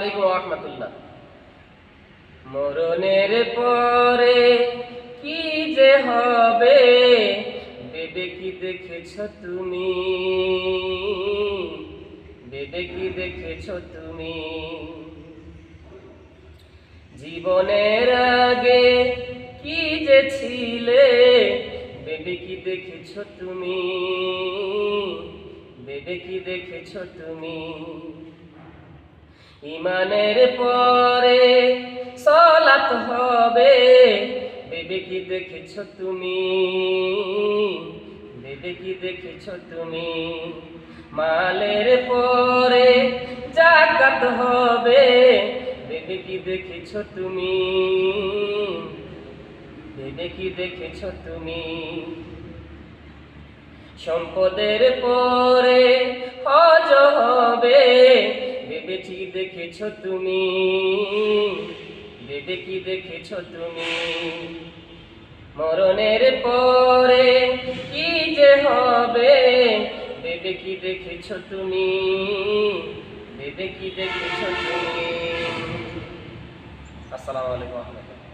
আলাইকুম রহমতুল্লাহ। পরে কি যে হবে বেবে কি দেখেছ তুমি? বেবে কি দেখেছ তুমি? জীবনের আগে কি যে ছিলে বেবে কি দেখেছ তুমি? বেবে কি দেখেছ তুমি? ইমানের পরে সলাত হবে। বেবে কি দেখেছ তুমি? বেবে কি দেখেছ তুমি? মালের পরে জাকাত হবে। বেবে কি দেখেছ তুমি? বেবে কি দেখেছ তুমি? সম্পদের পরে হজ কি দেখেছ তুমি? দেখি দেখেছ তুমি? মরণের পরে কি যে হবে? দেবে কি দেখেছ তুমি? দেবে কি দেখেছ তুমি? আসসালামু আলাইকুম